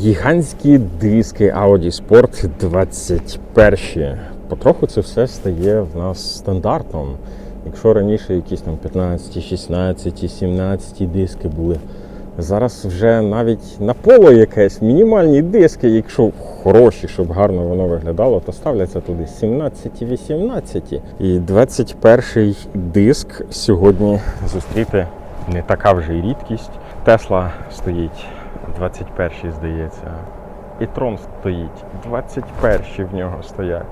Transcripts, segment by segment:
Гігантські диски Audi Sport 21. Потроху це все стає в нас стандартом. Якщо раніше якісь там 15, 16, 17 диски були, зараз вже навіть на поло якесь мінімальні диски, якщо хороші, щоб гарно воно виглядало, то ставляться туди 17, 18. І 21 диск сьогодні зустріти не така вже й рідкість. Тесла стоїть 21 здається. І Трон стоїть. 21 в нього стоять.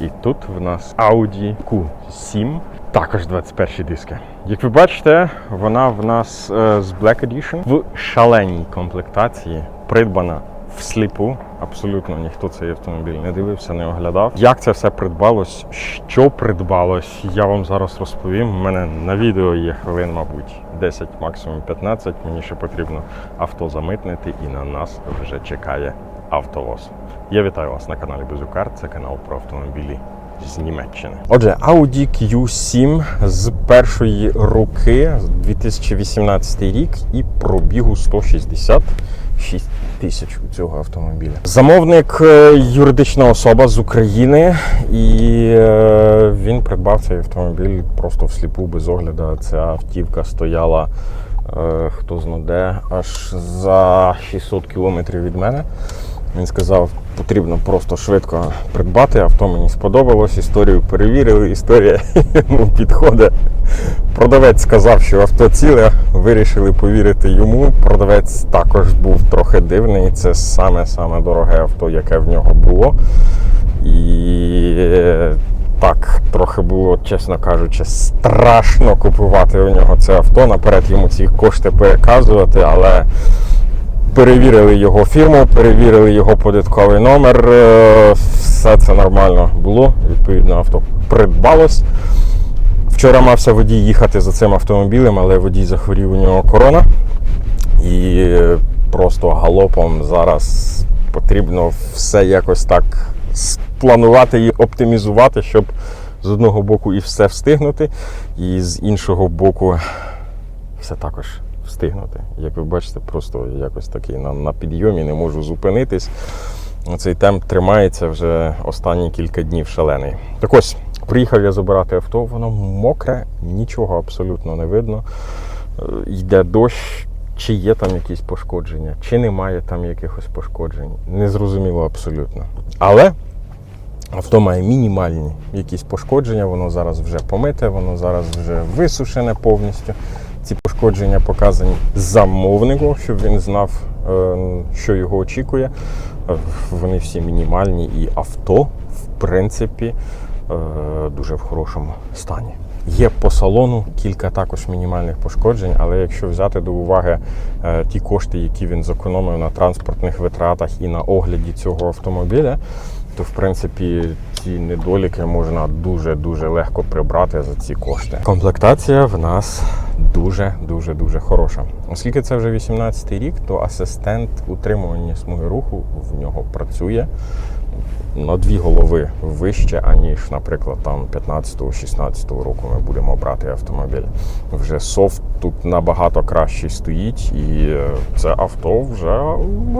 І тут в нас Audi Q7, також 21 диски. Як ви бачите, вона в нас е, з Black Edition в шаленій комплектації, придбана всліпу. Абсолютно ніхто цей автомобіль не дивився, не оглядав. Як це все придбалось, що придбалось, я вам зараз розповім. У мене на відео є хвилин, мабуть, 10, максимум 15. Мені ще потрібно авто замитнити, і на нас вже чекає автовоз. Я вітаю вас на каналі Безукар. Це канал про автомобілі з Німеччини. Отже, Audi Q7 з першої руки 2018 рік і пробігу 166 тисяч у цього автомобіля. Замовник е, юридична особа з України, і е, він придбав цей автомобіль просто всліпу без огляду. Ця автівка стояла. е, Хто знаде, аж за 600 кілометрів від мене. Він сказав, потрібно просто швидко придбати. Авто мені сподобалось, історію перевірили, історія йому підходить. Продавець сказав, що авто ціле, вирішили повірити йому. Продавець також був трохи дивний. Це саме-саме дороге авто, яке в нього було. І так, трохи було, чесно кажучи, страшно купувати у нього це авто. Наперед йому ці кошти переказувати, але перевірили його фірму, перевірили його податковий номер. е, Все це нормально було. Відповідно, авто придбалось. Вчора мався водій їхати за цим автомобілем, але водій захворів у нього корона. І просто галопом зараз потрібно все якось так спланувати і оптимізувати, щоб з одного боку і все встигнути, і з іншого боку все також встигнути. Як ви бачите, просто якось такий на, на підйомі не можу зупинитись. Цей темп тримається вже останні кілька днів шалений. Так ось, приїхав я забирати авто, воно мокре, нічого абсолютно не видно. Е, Йде дощ, чи є там якісь пошкодження, чи немає там якихось пошкоджень. Незрозуміло абсолютно. Але Авто має мінімальні якісь пошкодження, воно зараз вже помите, воно зараз вже висушене повністю. Ці пошкодження показані замовнику, щоб він знав, е, що його очікує. Е, Вони всі мінімальні, і авто, в принципі, дуже в хорошому стані. Є по салону кілька також мінімальних пошкоджень, але якщо взяти до уваги е, ті кошти, які він зекономив на транспортних витратах і на огляді цього автомобіля, то в принципі ці недоліки можна дуже-дуже легко прибрати за ці кошти. Комплектація в нас дуже дуже дуже хороша. Оскільки це вже 18-й рік, то асистент утримування смуги руху в нього працює на дві голови вище, аніж, наприклад, там 15-16 року ми будемо брати автомобіль. Вже софт тут набагато краще стоїть, і е, це авто вже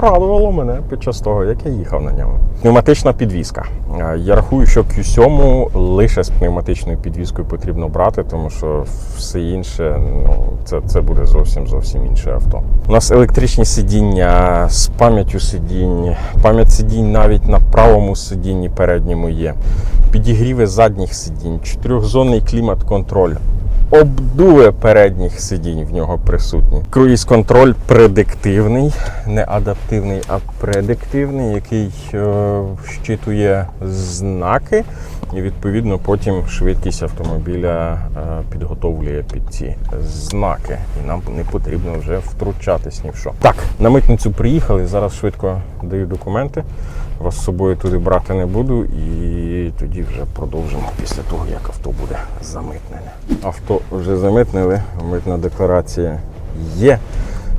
радувало мене під час того, як я їхав на ньому. Пневматична підвізка. Е, Я рахую, що Q7 лише з пневматичною підвізкою потрібно брати, тому що все інше ну, це, це буде зовсім зовсім інше авто. У нас електричні сидіння з пам'яттю сидінь, пам'ять сидінь навіть на правому сидінні передньому є. Підігріви задніх сидінь, чотирьохзонний клімат-контроль. Обдуви передніх сидінь в нього присутні. Круїз-контроль предиктивний, не адаптивний, а предиктивний, який е, щитує знаки, і відповідно потім швидкість автомобіля е, підготовлює під ці знаки. І нам не потрібно вже втручатись ні в що. Так, на митницю приїхали. Зараз швидко даю документи. Вас з собою туди брати не буду, і тоді вже продовжимо після того, як авто буде замитнене. Авто вже замитнили, митна декларація є.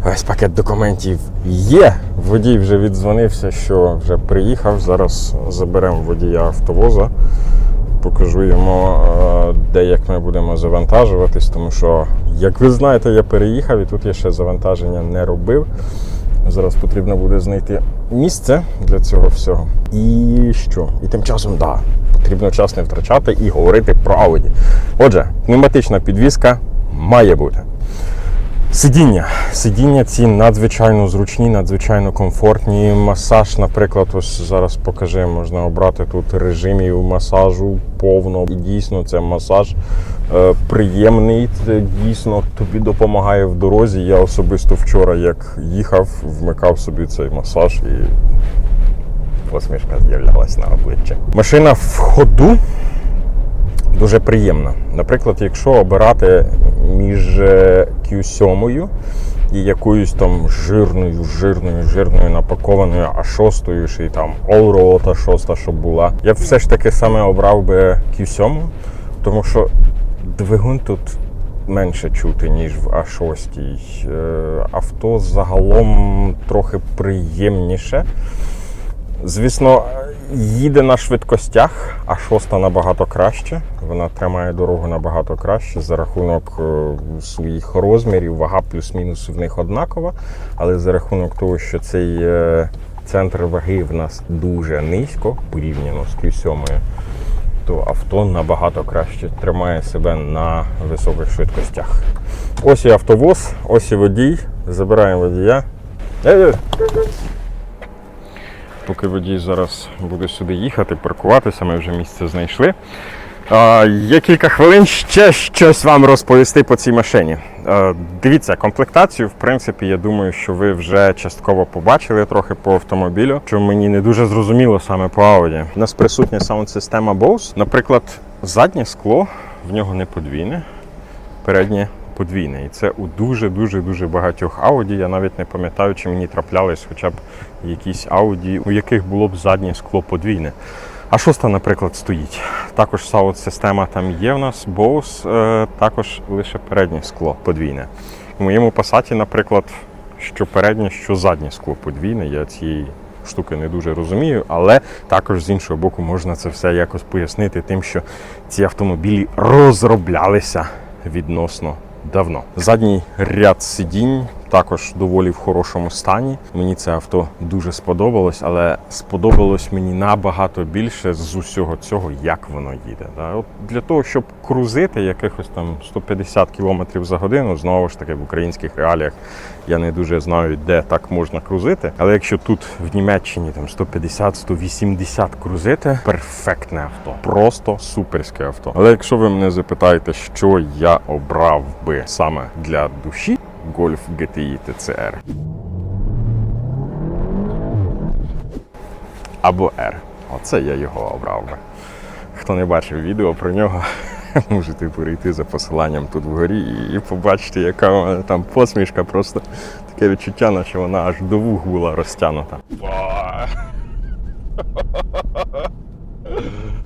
Весь пакет документів є. Водій вже віддзвонився, що вже приїхав. Зараз заберемо водія автовоза. Покажу йому, е, де як ми будемо завантажуватись, тому що, як ви знаєте, я переїхав і тут я ще завантаження не робив. Зараз потрібно буде знайти місце для цього всього. І що? І тим часом, да, потрібно час не втрачати і говорити про Ауді. Отже, пневматична підвізка має бути. Сидіння. Сидіння ці надзвичайно зручні, надзвичайно комфортні. Масаж, наприклад, ось зараз покажи, можна обрати тут режимів масажу повно. Дійсно це масаж е, приємний. Це дійсно тобі допомагає в дорозі. Я особисто вчора, як їхав, вмикав собі цей масаж і посмішка з'являлась на обличчі. Машина в ходу дуже приємна. Наприклад, якщо обирати між е, Q7 і якоюсь там жирною, жирною, жирною напакованою А6, ще й там Allroad А6, щоб була, я б все ж таки саме обрав би Q7, тому що двигун тут менше чути, ніж в А6. Е, Авто загалом трохи приємніше. Звісно, їде на швидкостях, а шоста набагато краще. Вона тримає дорогу набагато краще за рахунок е, своїх розмірів, вага плюс-мінус в них однакова. Але за рахунок того, що цей е, центр ваги в нас дуже низько порівняно з Q7, то авто набагато краще тримає себе на високих швидкостях. Ось і автовоз, ось і водій. Забираємо водія. Поки водій зараз буде сюди їхати, паркуватися, ми вже місце знайшли. Є кілька хвилин ще щось вам розповісти по цій машині. Дивіться, комплектацію, в принципі, я думаю, що ви вже частково побачили трохи по автомобілю, що мені не дуже зрозуміло саме по Audi. У нас присутня саунд-система Bose. Наприклад, заднє скло в нього не подвійне, переднє подвійне. І це у дуже-дуже дуже багатьох Audi. Я навіть не пам'ятаю, чи мені траплялись хоча б якісь Audi, у яких було б заднє скло подвійне. А шоста, наприклад, стоїть. Також саунд-система там є в нас, Bose, е, також лише переднє скло подвійне. У моєму пасаті, наприклад, що переднє, що заднє скло подвійне. Я цієї штуки не дуже розумію, але також з іншого боку можна це все якось пояснити тим, що ці автомобілі розроблялися відносно давно. Задній ряд сидінь також доволі в хорошому стані. Мені це авто дуже сподобалось, але сподобалось мені набагато більше з усього цього, як воно їде. От для того, щоб крузити якихось там 150 км за годину, знову ж таки в українських реаліях я не дуже знаю, де так можна крузити. Але якщо тут в Німеччині там 150-180 крузити, перфектне авто, просто суперське авто. Але якщо ви мене запитаєте, що я обрав би саме для душі, Golf GTI TCR. Або R. Оце я його обрав би. Хто не бачив відео про нього, можете перейти за посиланням тут вгорі і побачити, яка у мене там посмішка. Просто таке відчуття, наче вона аж до вух була розтягнута.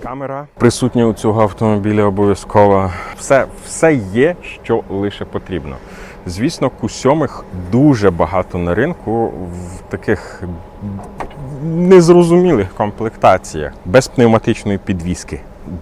Камера присутня у цього автомобіля обов'язково. Все, все є, що лише потрібно. Звісно, Q7 дуже багато на ринку в таких незрозумілих комплектаціях, без пневматичної підвіски.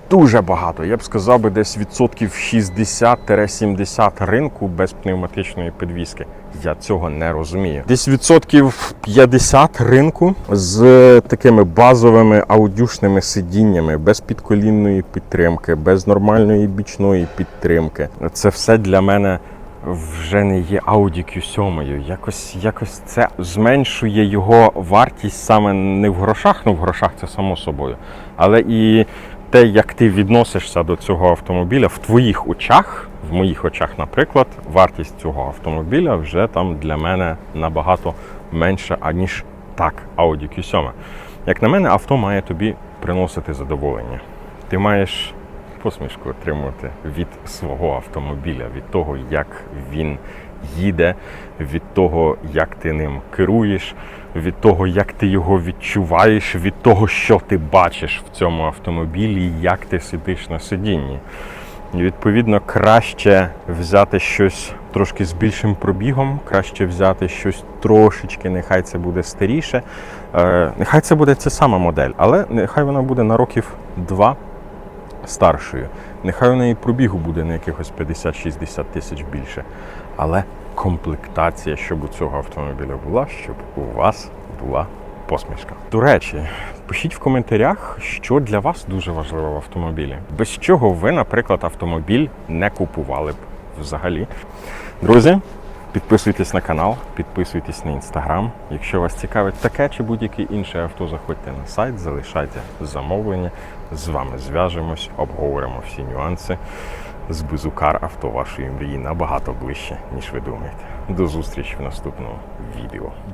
Дуже багато. Я б сказав би десь відсотків 60-70 ринку без пневматичної підвіски. Я цього не розумію. Десь відсотків 50 ринку з такими базовими аудюшними сидіннями, без підколінної підтримки, без нормальної бічної підтримки. Це все для мене вже не є Audi Q7. Якось, якось це зменшує його вартість саме не в грошах, ну в грошах це само собою, але і те, як ти відносишся до цього автомобіля в твоїх очах, в моїх очах, наприклад, вартість цього автомобіля вже там для мене набагато менша, аніж так, Audi Q7. Як на мене, авто має тобі приносити задоволення. Ти маєш посмішку отримувати від свого автомобіля, від того, як він їде, від того, як ти ним керуєш, від того, як ти його відчуваєш, від того, що ти бачиш в цьому автомобілі, як ти сидиш на сидінні. І відповідно краще взяти щось трошки з більшим пробігом, краще взяти щось трошечки, нехай це буде старіше. Е, нехай це буде ця сама модель, але нехай вона буде на років два старшою. Нехай у неї пробігу буде на якихось 50-60 тисяч більше. Але комплектація, щоб у цього автомобіля була, щоб у вас була посмішка. До речі, пишіть в коментарях, що для вас дуже важливо в автомобілі. Без чого ви, наприклад, автомобіль не купували б взагалі. Друзі, підписуйтесь на канал, підписуйтесь на інстаграм. Якщо вас цікавить таке чи будь-яке інше авто, заходьте на сайт, залишайте замовлення. З вами зв'яжемось, обговоримо всі нюанси. З Безукар авто вашої мрії набагато ближче, ніж ви думаєте. До зустрічі в наступному відео.